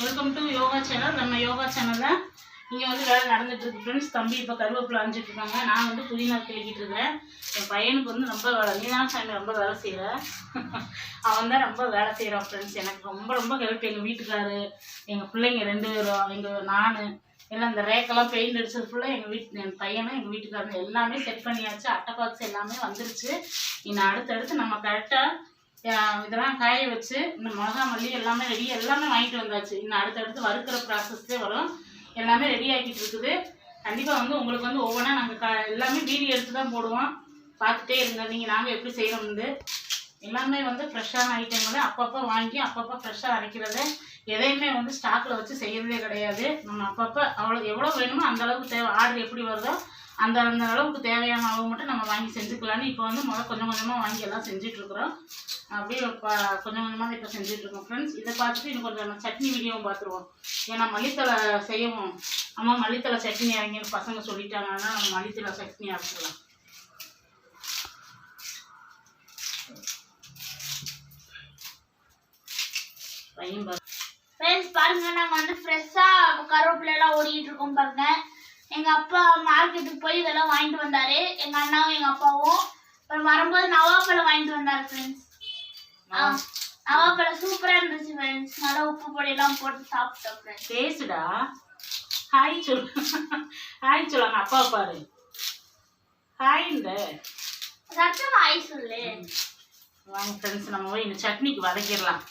Welcome to yoga channel நம்ம யோகா சேனலில் இங்கே வந்து வேலை நடந்துட்டு இருக்கு ஃப்ரெண்ட்ஸ் தம்பி இப்போ கருவேப்பிலை அரைஞ்சிட்டு இருக்காங்க. நான் வந்து புதினா கிளிக்கிட்டு இருக்கிறேன். என் பையனுக்கு வந்து ரொம்ப வேலை. நீதான் சாமி ரொம்ப வேலை செய்கிற அவன் தான் ரொம்ப வேலை செய்கிறான் ஃப்ரெண்ட்ஸ் எனக்கு ரொம்ப ரொம்ப ஹெல்ப் எங்கள் வீட்டுக்காரு எங்கள் பிள்ளைங்க ரெண்டு பேரும் எங்கள் நான் எல்லாம் இந்த ரேக்கெல்லாம் பெயிண்ட் அடிச்சது ஃபுல்லாக எங்கள் வீட்டு என் பையனும் எங்கள் வீட்டுக்காரங்க எல்லாமே செட் பண்ணியாச்சு. அட்டை பாக்ஸ் எல்லாமே வந்துருச்சு. இன்னும் அடுத்தடுத்து நம்ம கரெக்டாக இதெல்லாம் காய வச்சு இந்த மிளகா மல்லி எல்லாமே ரெடி எல்லாமே வாங்கிட்டு வந்தாச்சு. இன்னும் அடுத்தடுத்து வறுக்கிற ப்ராசஸ்லேயே வரும். எல்லாமே ரெடி ஆகிட்டு இருக்குது. கண்டிப்பாக வந்து உங்களுக்கு வந்து ஒவ்வொன்றா நாங்கள் க எல்லாமே வீடியோ எடுத்து தான் போடுவோம். பார்த்துட்டே இருங்க. நீங்கள் நாங்கள் எப்படி செய்கிறோம்னு எல்லாமே வந்து ஃப்ரெஷ்ஷான ஐட்டங்களை அப்பப்போ வாங்கி அப்பப்போ ஃப்ரெஷ்ஷாக அரைக்கிறது. எதையுமே வந்து ஸ்டாக்கில் வச்சு செய்கிறதே கிடையாது. நம்ம அப்பப்போ அவ்வளோ எவ்வளோ வேணுமோ அந்த அளவுக்கு தேவை. ஆர்டர் எப்படி வருதோ அந்த அந்த அளவுக்கு தேவையான அளவு மட்டும் நம்ம வாங்கி செஞ்சுக்கலான்னு இப்போ வந்து முதல் கொஞ்சம் கொஞ்சமாக வாங்கி எல்லாம் செஞ்சிட்ருக்குறோம். அப்படியே இப்போ கொஞ்சம் கொஞ்சமாக இப்போ செஞ்சிட்ருக்கோம் ஃப்ரெண்ட்ஸ் இதை பார்த்துட்டு இன்னும் கொஞ்சம் நம்ம சட்னி வீடியோவும் பார்த்துருவோம். ஏன்னா மல்லித்தலை செய்யவும் அம்மா மல்லித்தலை சட்னி இறங்கின்னு பசங்க சொல்லிட்டாங்கன்னா நம்ம மல்லித்தலை சட்னி அரைச்சிடலாம். பையன் பாரு ஃப்ரெண்ட்ஸ் பாருங்க நாங்க வந்து ஃப்ரெஷ்ஷாக கருவேப்பிலாம் ஓடிக்கிட்டு ஓடிட்டு இருக்கோம் பாருங்க. எங்க அப்பா மார்க்கெட்டுக்கு போய் இதெல்லாம் வாங்கிட்டு வந்தாரு. எங்க அண்ணாவும் எங்க அப்பாவும். அப்புறம் வரும்போது நவாப்பழம் வாங்கிட்டு வந்தாரு ஃப்ரெண்ட்ஸ் நவாப்பழம் சூப்பரா இருந்துச்சு ஃப்ரெண்ட்ஸ் நல்லா உப்பு பொடி எல்லாம் போட்டு சாப்பிட்டோம் ஃப்ரெண்ட்ஸ் பேசுடா. ஹாய் சொல்லு. ஹாய் சொல்லுங்க அப்பா பாரு. ஹாய்ந்த சத்தமா ஆய் சொல்லு. வாங்க ஃப்ரெண்ட்ஸ் நம்ம போய் இந்த சட்னிக்கு வதக்கிடலாம்.